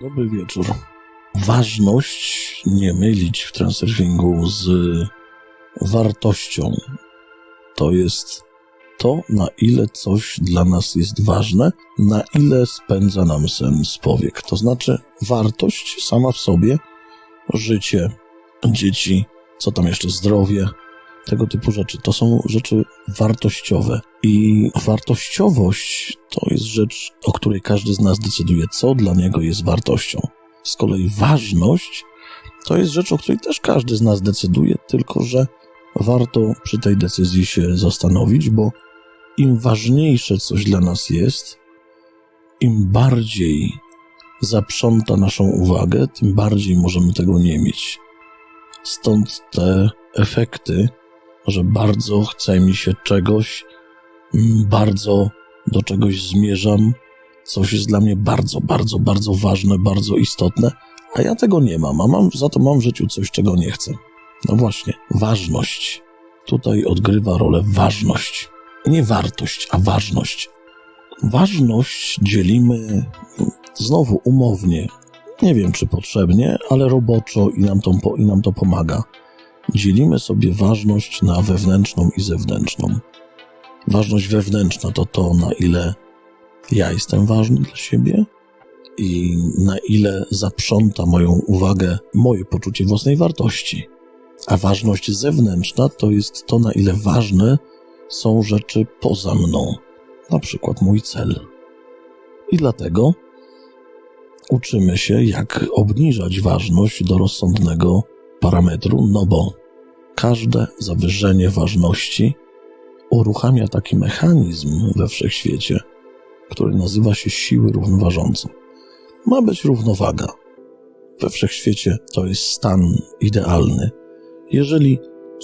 Dobry wieczór. Ważność nie mylić w transurfingu z wartością. To jest to, na ile coś dla nas jest ważne, na ile spędza nam sen z powiek. To znaczy, wartość sama w sobie, życie, dzieci, co tam jeszcze, zdrowie, tego typu rzeczy. To są rzeczy wartościowe. I wartościowość to jest rzecz, o której każdy z nas decyduje, co dla niego jest wartością. Z kolei ważność to jest rzecz, o której też każdy z nas decyduje, tylko że warto przy tej decyzji się zastanowić, bo im ważniejsze coś dla nas jest, im bardziej zaprząta naszą uwagę, tym bardziej możemy tego nie mieć. Stąd te efekty, że bardzo chce mi się czegoś, bardzo do czegoś zmierzam, coś jest dla mnie bardzo, bardzo, bardzo ważne, bardzo istotne, a ja tego nie mam, a mam, za to mam w życiu coś, czego nie chcę. No właśnie, ważność. Tutaj odgrywa rolę ważność. Nie wartość, a ważność. Ważność dzielimy znowu umownie. Nie wiem, czy potrzebnie, ale roboczo i nam to, i nam to pomaga. Dzielimy sobie ważność na wewnętrzną i zewnętrzną. Ważność wewnętrzna to to, na ile ja jestem ważny dla siebie i na ile zaprząta moją uwagę moje poczucie własnej wartości. A ważność zewnętrzna to jest to, na ile ważne są rzeczy poza mną, na przykład mój cel. I dlatego uczymy się, jak obniżać ważność do rozsądnego parametru, no bo każde zawyżenie ważności uruchamia taki mechanizm we wszechświecie, który nazywa się siły równoważące. Ma być równowaga. We wszechświecie to jest stan idealny. Jeżeli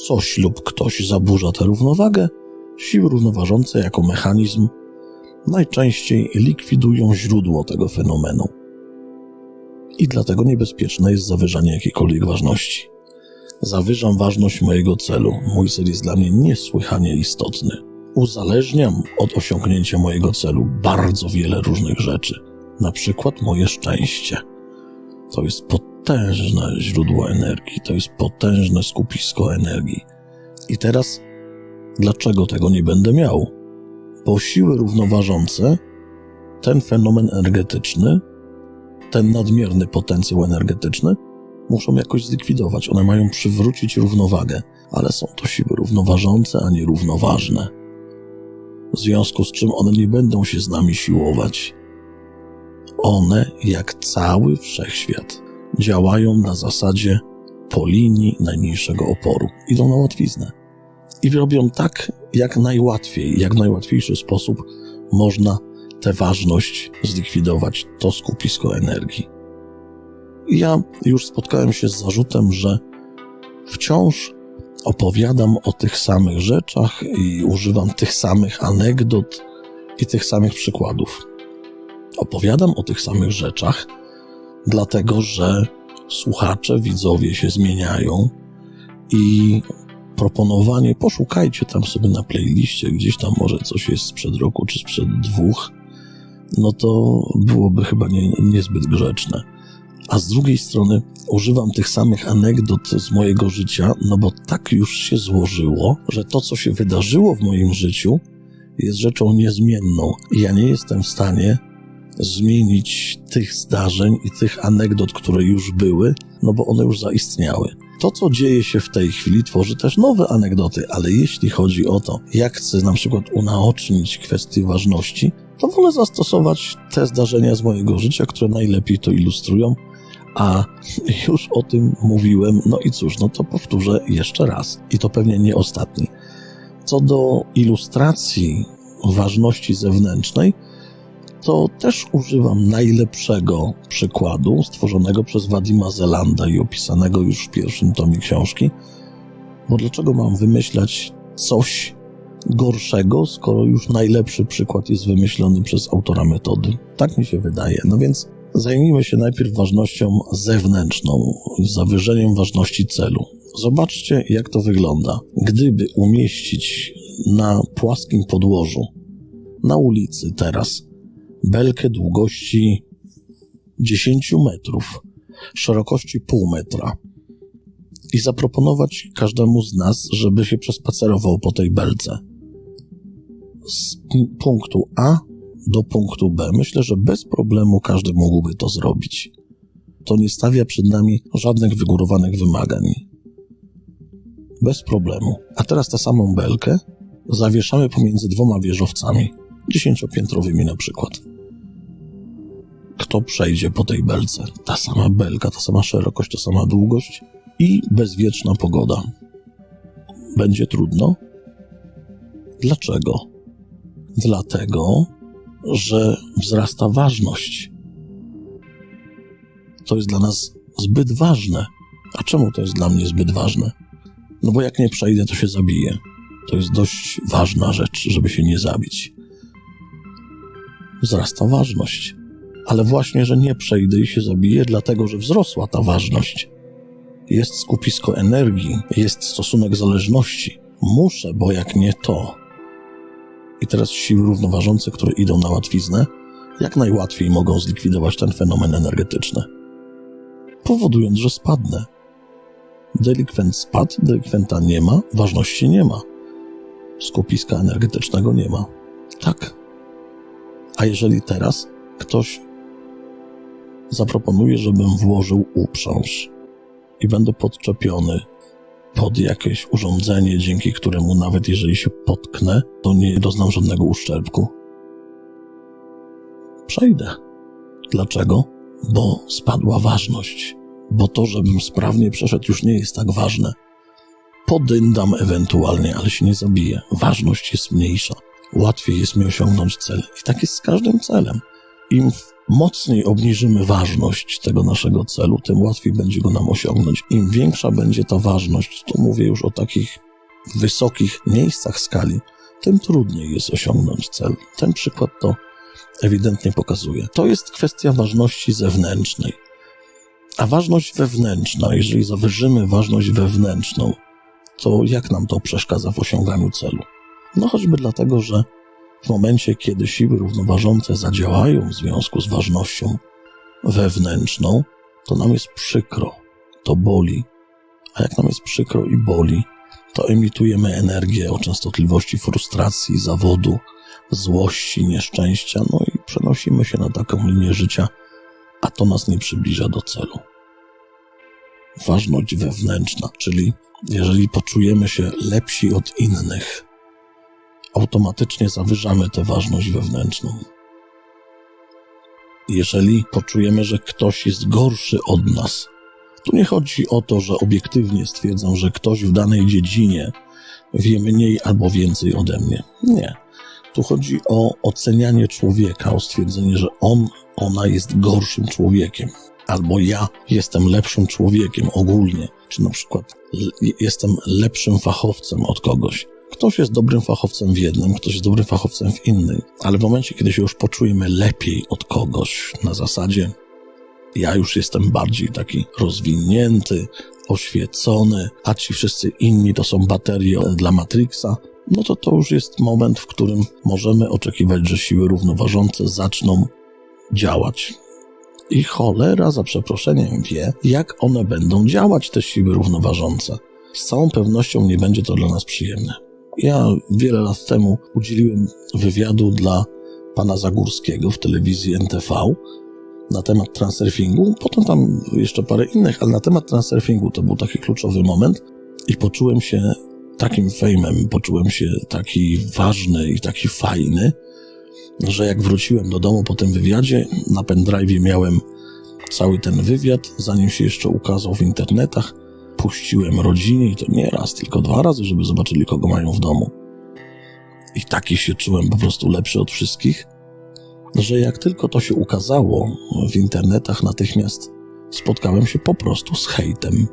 coś lub ktoś zaburza tę równowagę, siły równoważące jako mechanizm najczęściej likwidują źródło tego fenomenu. I dlatego niebezpieczne jest zawyżanie jakiejkolwiek ważności. Zawyżam ważność mojego celu. Mój cel jest dla mnie niesłychanie istotny. Uzależniam od osiągnięcia mojego celu bardzo wiele różnych rzeczy, na przykład moje szczęście. To jest potężne źródło energii, to jest potężne skupisko energii. I teraz, dlaczego tego nie będę miał? Bo siły równoważące ten fenomen energetyczny, ten nadmierny potencjał energetyczny, muszą jakoś zlikwidować. One mają przywrócić równowagę, ale są to siły równoważące, a nie równoważne. W związku z czym one nie będą się z nami siłować. One, jak cały wszechświat, działają na zasadzie po linii najmniejszego oporu. Idą na łatwiznę. I robią tak, jak najłatwiej, jak w najłatwiejszy sposób można tę ważność zlikwidować, to skupisko energii. Ja już spotkałem się z zarzutem, że wciąż opowiadam o tych samych rzeczach i używam tych samych anegdot i tych samych przykładów. Opowiadam o tych samych rzeczach, dlatego że słuchacze, widzowie się zmieniają i proponowanie, poszukajcie tam sobie na playliście, gdzieś tam może coś jest sprzed roku czy sprzed dwóch, no to byłoby chyba nie, niezbyt grzeczne. A z drugiej strony używam tych samych anegdot z mojego życia, no bo tak już się złożyło, że to, co się wydarzyło w moim życiu, jest rzeczą niezmienną. Ja nie jestem w stanie zmienić tych zdarzeń i tych anegdot, które już były, no bo one już zaistniały. To, co dzieje się w tej chwili, tworzy też nowe anegdoty, ale jeśli chodzi o to, jak chcę na przykład unaocznić kwestię ważności, to wolę zastosować te zdarzenia z mojego życia, które najlepiej to ilustrują, a już o tym mówiłem, no i cóż, no to powtórzę jeszcze raz. I to pewnie nie ostatni. Co do ilustracji ważności zewnętrznej, to też używam najlepszego przykładu stworzonego przez Wadima Zelanda i opisanego już w pierwszym tomie książki. Bo dlaczego mam wymyślać coś gorszego, skoro już najlepszy przykład jest wymyślony przez autora metody? Tak mi się wydaje. No więc Zajmijmy się najpierw ważnością zewnętrzną, zawyżeniem ważności celu. Zobaczcie, jak to wygląda. Gdyby umieścić na płaskim podłożu, na ulicy teraz, belkę długości 10 metrów, szerokości pół metra i zaproponować każdemu z nas, żeby się przespacerował po tej belce z punktu A do punktu B. Myślę, że bez problemu każdy mógłby to zrobić. To nie stawia przed nami żadnych wygórowanych wymagań. Bez problemu. A teraz tę samą belkę zawieszamy pomiędzy dwoma wieżowcami, dziesięciopiętrowymi na przykład. Kto przejdzie po tej belce? Ta sama belka, ta sama szerokość, ta sama długość i bezwieczna pogoda. Będzie trudno? Dlaczego? Dlatego, że wzrasta ważność. To jest dla nas zbyt ważne. A czemu to jest dla mnie zbyt ważne? No bo jak nie przejdę, to się zabiję. To jest dość ważna rzecz, żeby się nie zabić. Wzrasta ważność. Ale właśnie, że nie przejdę i się zabiję, dlatego że wzrosła ta ważność. Jest skupisko energii, jest stosunek zależności. Muszę, bo jak nie to. I teraz siły równoważące, które idą na łatwiznę, jak najłatwiej mogą zlikwidować ten fenomen energetyczny, powodując, że spadnę. Delikwent spadł, delikwenta nie ma, ważności nie ma. Skupiska energetycznego nie ma. Tak. A jeżeli teraz ktoś zaproponuje, żebym włożył uprząż i będę podczepiony pod jakieś urządzenie, dzięki któremu nawet jeżeli się potknę, to nie doznam żadnego uszczerbku. Przejdę. Dlaczego? Bo spadła ważność. Bo to, żebym sprawnie przeszedł, już nie jest tak ważne. Podyndam ewentualnie, ale się nie zabiję. Ważność jest mniejsza. Łatwiej jest mi osiągnąć cel. I tak jest z każdym celem. Im mocniej obniżymy ważność tego naszego celu, tym łatwiej będzie go nam osiągnąć. Im większa będzie ta ważność, to mówię już o takich wysokich miejscach skali, tym trudniej jest osiągnąć cel. Ten przykład to ewidentnie pokazuje. To jest kwestia ważności zewnętrznej. A ważność wewnętrzna, jeżeli zawyżymy ważność wewnętrzną, to jak nam to przeszkadza w osiąganiu celu? No choćby dlatego, że w momencie, kiedy siły równoważące zadziałają w związku z ważnością wewnętrzną, to nam jest przykro, to boli. A jak nam jest przykro i boli, to emitujemy energię o częstotliwości frustracji, zawodu, złości, nieszczęścia, no i przenosimy się na taką linię życia, a to nas nie przybliża do celu. Ważność wewnętrzna, czyli jeżeli poczujemy się lepsi od innych, automatycznie zawyżamy tę ważność wewnętrzną. Jeżeli poczujemy, że ktoś jest gorszy od nas, tu nie chodzi o to, że obiektywnie stwierdzam, że ktoś w danej dziedzinie wie mniej albo więcej ode mnie. Nie. Tu chodzi o ocenianie człowieka, o stwierdzenie, że on, ona jest gorszym człowiekiem, albo ja jestem lepszym człowiekiem ogólnie, czy na przykład jestem lepszym fachowcem od kogoś. Ktoś jest dobrym fachowcem w jednym, ktoś jest dobrym fachowcem w innym, ale w momencie, kiedy się już poczujemy lepiej od kogoś, na zasadzie ja już jestem bardziej taki rozwinięty, oświecony, a ci wszyscy inni to są baterie dla Matrixa, no to to już jest moment, w którym możemy oczekiwać, że siły równoważące zaczną działać. I cholera, za przeproszeniem, wie, jak one będą działać, te siły równoważące. Z całą pewnością nie będzie to dla nas przyjemne. Ja wiele lat temu udzieliłem wywiadu dla pana Zagórskiego w telewizji NTV na temat transurfingu, potem tam jeszcze parę innych, ale na temat transurfingu to był taki kluczowy moment i poczułem się takim fejmem, poczułem się taki ważny i taki fajny, że jak wróciłem do domu po tym wywiadzie, na pendrive miałem cały ten wywiad, zanim się jeszcze ukazał w internetach, puściłem rodzinie i to nie raz, tylko dwa razy, żeby zobaczyli, kogo mają w domu. I taki się czułem po prostu lepszy od wszystkich, że jak tylko to się ukazało w internetach, natychmiast spotkałem się po prostu z hejtem.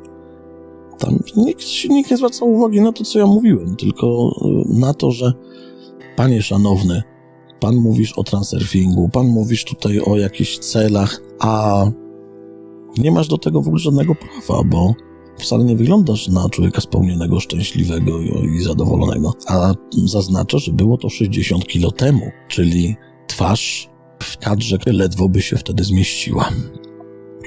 Tam nikt, nikt nie zwracał uwagi na to, co ja mówiłem, tylko na to, że panie szanowny, pan mówisz o transurfingu, pan mówisz tutaj o jakichś celach, a nie masz do tego w ogóle żadnego prawa, bo wcale nie wyglądasz na człowieka spełnionego, szczęśliwego i zadowolonego. A zaznaczę, że było to 60 kilo temu, czyli twarz w kadrze ledwo by się wtedy zmieściła.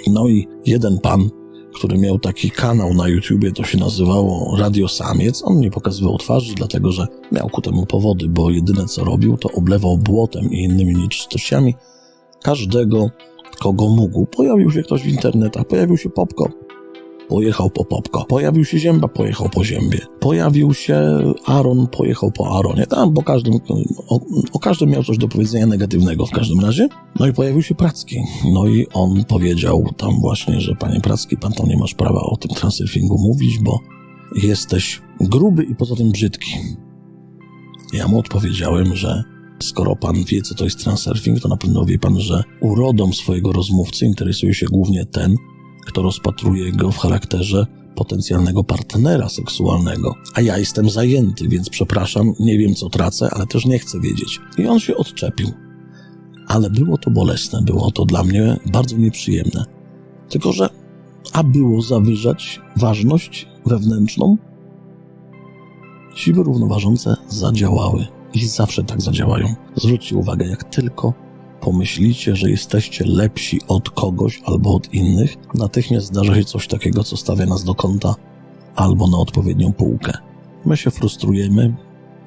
No i jeden pan, który miał taki kanał na YouTubie, to się nazywało Radio Samiec. On nie pokazywał twarzy, dlatego że miał ku temu powody, bo jedyne co robił, to oblewał błotem i innymi nieczystościami każdego, kogo mógł. Pojawił się ktoś w internetach, pojawił się Popko, pojechał po Popko. Pojawił się Zięba, pojechał po Ziębie. Pojawił się Aaron, pojechał po Aaronie. Tam po każdym, o, o każdym miał coś do powiedzenia negatywnego w każdym razie. No i pojawił się Pracki. No i on powiedział tam właśnie, że panie Pracki, pan tam nie masz prawa o tym transurfingu mówić, bo jesteś gruby i poza tym brzydki. Ja mu odpowiedziałem, że skoro pan wie, co to jest transurfing, to na pewno wie pan, że urodą swojego rozmówcy interesuje się głównie ten, kto rozpatruje go w charakterze potencjalnego partnera seksualnego. A ja jestem zajęty, więc przepraszam, nie wiem co tracę, ale też nie chcę wiedzieć. I on się odczepił. Ale było to bolesne, było to dla mnie bardzo nieprzyjemne. Tylko, że a było zawyżać ważność wewnętrzną? Siły równoważące zadziałały i zawsze tak zadziałają. Zwróćcie uwagę, jak tylko pomyślicie, że jesteście lepsi od kogoś albo od innych, natychmiast zdarza się coś takiego, co stawia nas do kąta albo na odpowiednią półkę. My się frustrujemy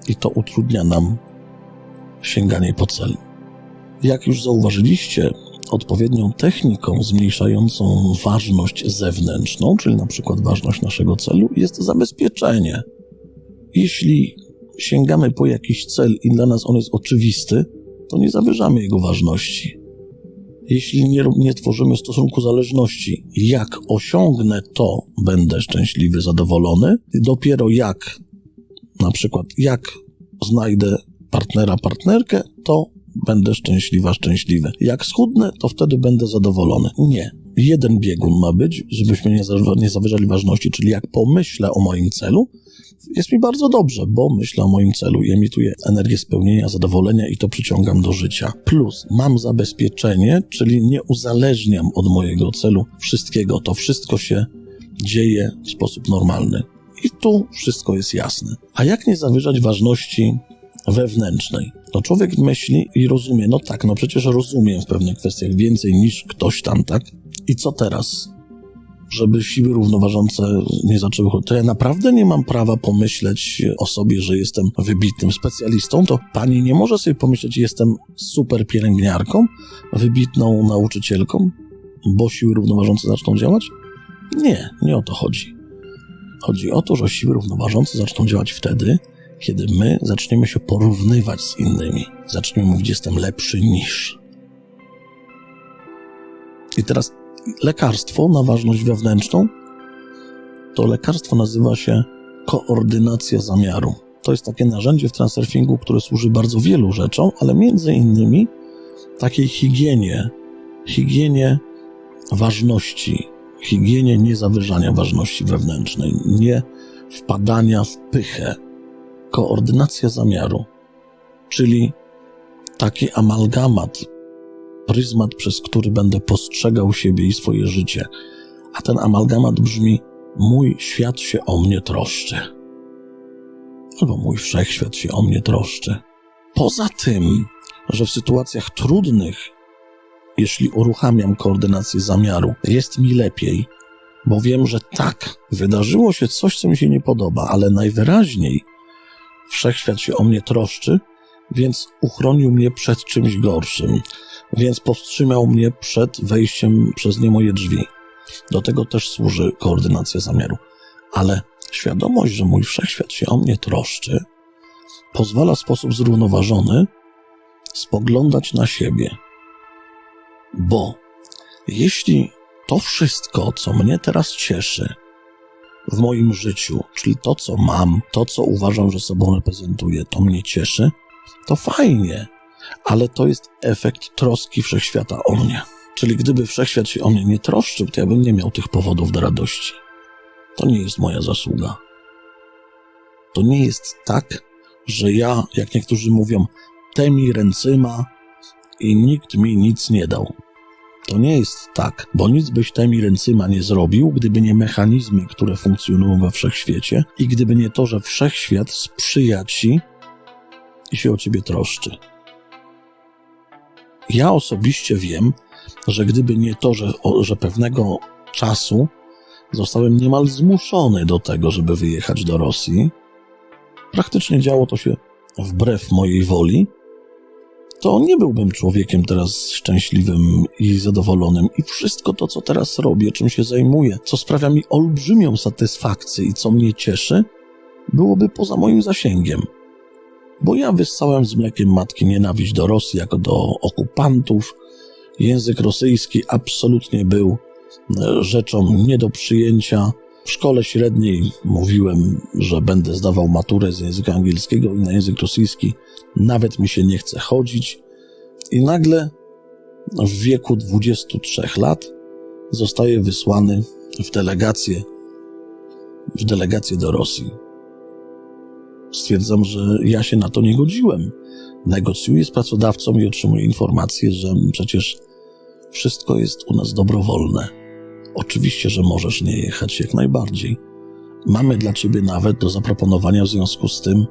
i to utrudnia nam sięganie po cel. Jak już zauważyliście, odpowiednią techniką zmniejszającą ważność zewnętrzną, czyli na przykład ważność naszego celu, jest zabezpieczenie. Jeśli sięgamy po jakiś cel i dla nas on jest oczywisty, to nie zawyżamy jego ważności. Jeśli nie, nie tworzymy stosunku zależności, jak osiągnę to, będę szczęśliwy, zadowolony, dopiero jak, na przykład, jak znajdę partnera, partnerkę, to będę szczęśliwa, szczęśliwy. Jak schudnę, to wtedy będę zadowolony. Nie. Jeden biegun ma być, żebyśmy nie, nie zawyżali ważności, czyli jak pomyślę o moim celu, jest mi bardzo dobrze, bo myślę o moim celu i emituję energię spełnienia, zadowolenia i to przyciągam do życia. Plus mam zabezpieczenie, czyli nie uzależniam od mojego celu wszystkiego. To wszystko się dzieje w sposób normalny. I tu wszystko jest jasne. A jak nie zawyżać ważności wewnętrznej? To człowiek myśli i rozumie, no tak, no przecież rozumiem w pewnych kwestiach więcej niż ktoś tam, tak? I co teraz? Żeby siły równoważące nie zaczęły chodzić. To ja naprawdę nie mam prawa pomyśleć o sobie, że jestem wybitnym specjalistą. To pani nie może sobie pomyśleć, że jestem super pielęgniarką, wybitną nauczycielką, bo siły równoważące zaczną działać? Nie, nie o to chodzi. Chodzi o to, że siły równoważące zaczną działać wtedy, kiedy my zaczniemy się porównywać z innymi. Zaczniemy mówić, jestem lepszy niż. I teraz lekarstwo na ważność wewnętrzną, to lekarstwo nazywa się koordynacja zamiaru. To jest takie narzędzie w transurfingu, które służy bardzo wielu rzeczom, ale między innymi takiej higienie, higienie ważności, higienie niezawyżania ważności wewnętrznej, nie wpadania w pychę. Koordynacja zamiaru, czyli taki amalgamat pryzmat, przez który będę postrzegał siebie i swoje życie. A ten amalgamat brzmi: Mój świat się o mnie troszczy. Albo mój wszechświat się o mnie troszczy. Poza tym, że w sytuacjach trudnych, jeśli uruchamiam koordynację zamiaru, jest mi lepiej, bo wiem, że tak, wydarzyło się coś, co mi się nie podoba, ale najwyraźniej wszechświat się o mnie troszczy, więc uchronił mnie przed czymś gorszym więc powstrzymał mnie przed wejściem przez nie moje drzwi. Do tego też służy koordynacja zamiaru. Ale świadomość, że mój wszechświat się o mnie troszczy, pozwala w sposób zrównoważony spoglądać na siebie. Bo jeśli to wszystko, co mnie teraz cieszy w moim życiu, czyli to, co mam, to, co uważam, że sobą reprezentuję, to mnie cieszy, to fajnie ale to jest efekt troski wszechświata o mnie. Czyli gdyby wszechświat się o mnie nie troszczył, to ja bym nie miał tych powodów do radości. To nie jest moja zasługa. To nie jest tak, że ja, jak niektórzy mówią, temi ręcyma i nikt mi nic nie dał. To nie jest tak, bo nic byś temi ręcyma nie zrobił, gdyby nie mechanizmy, które funkcjonują we wszechświecie i gdyby nie to, że wszechświat sprzyja ci i się o ciebie troszczy. Ja osobiście wiem, że gdyby nie to, że, że pewnego czasu zostałem niemal zmuszony do tego, żeby wyjechać do Rosji, praktycznie działo to się wbrew mojej woli, to nie byłbym człowiekiem teraz szczęśliwym i zadowolonym. I wszystko to, co teraz robię, czym się zajmuję, co sprawia mi olbrzymią satysfakcję i co mnie cieszy, byłoby poza moim zasięgiem. Bo ja wyssałem z mlekiem matki nienawiść do Rosji jako do okupantów. Język rosyjski absolutnie był e, rzeczą nie do przyjęcia. W szkole średniej mówiłem, że będę zdawał maturę z języka angielskiego i na język rosyjski nawet mi się nie chce chodzić. I nagle w wieku 23 lat zostaje wysłany w delegację, w delegację do Rosji. Stwierdzam, że ja się na to nie godziłem. Negocjuję z pracodawcą i otrzymuję informację, że przecież wszystko jest u nas dobrowolne. Oczywiście, że możesz nie jechać jak najbardziej. Mamy dla ciebie nawet do zaproponowania w związku z tym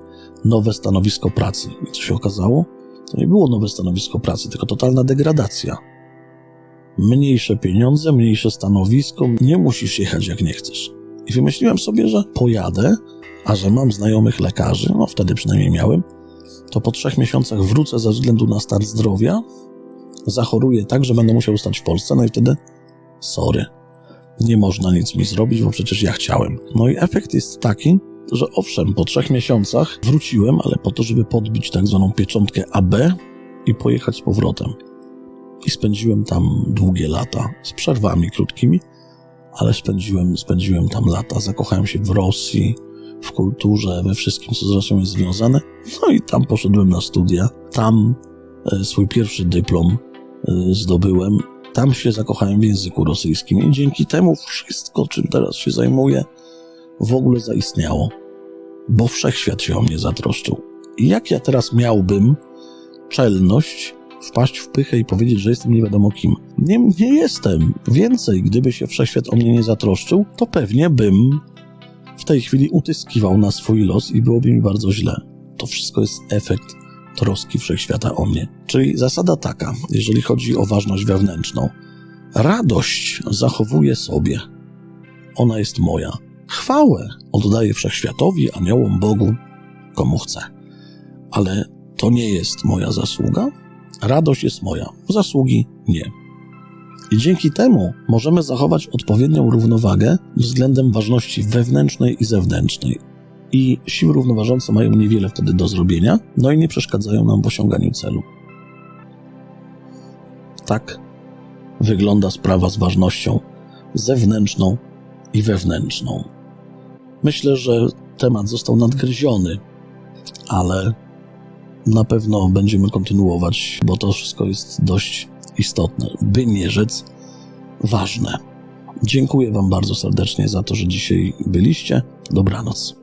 nowe stanowisko pracy. I co się okazało? To nie było nowe stanowisko pracy, tylko totalna degradacja. Mniejsze pieniądze, mniejsze stanowisko, nie musisz jechać jak nie chcesz. I wymyśliłem sobie, że pojadę, a że mam znajomych lekarzy, no wtedy przynajmniej miałem, to po trzech miesiącach wrócę ze względu na stan zdrowia, zachoruję tak, że będę musiał stać w Polsce, no i wtedy sorry, nie można nic mi zrobić, bo przecież ja chciałem. No i efekt jest taki, że owszem, po trzech miesiącach wróciłem, ale po to, żeby podbić tak zwaną pieczątkę AB i pojechać z powrotem. I spędziłem tam długie lata, z przerwami krótkimi, ale spędziłem, spędziłem tam lata. Zakochałem się w Rosji, w kulturze, we wszystkim, co z Rosją jest związane. No i tam poszedłem na studia. Tam e, swój pierwszy dyplom e, zdobyłem. Tam się zakochałem w języku rosyjskim i dzięki temu wszystko, czym teraz się zajmuję, w ogóle zaistniało, bo wszechświat się o mnie zatroszczył. I jak ja teraz miałbym czelność wpaść w pychę i powiedzieć, że jestem nie wiadomo kim? Nie, nie jestem. Więcej, gdyby się wszechświat o mnie nie zatroszczył, to pewnie bym w tej chwili utyskiwał na swój los i byłoby mi bardzo źle. To wszystko jest efekt troski wszechświata o mnie. Czyli zasada taka, jeżeli chodzi o ważność wewnętrzną. Radość zachowuję sobie. Ona jest moja. Chwałę oddaję wszechświatowi, aniołom, Bogu, komu chcę. Ale to nie jest moja zasługa. Radość jest moja, zasługi nie. I dzięki temu możemy zachować odpowiednią równowagę względem ważności wewnętrznej i zewnętrznej. I siły równoważące mają niewiele wtedy do zrobienia, no i nie przeszkadzają nam w osiąganiu celu. Tak wygląda sprawa z ważnością zewnętrzną i wewnętrzną. Myślę, że temat został nadgryziony, ale na pewno będziemy kontynuować, bo to wszystko jest dość istotne, by nie rzec ważne. Dziękuję Wam bardzo serdecznie za to, że dzisiaj byliście. Dobranoc.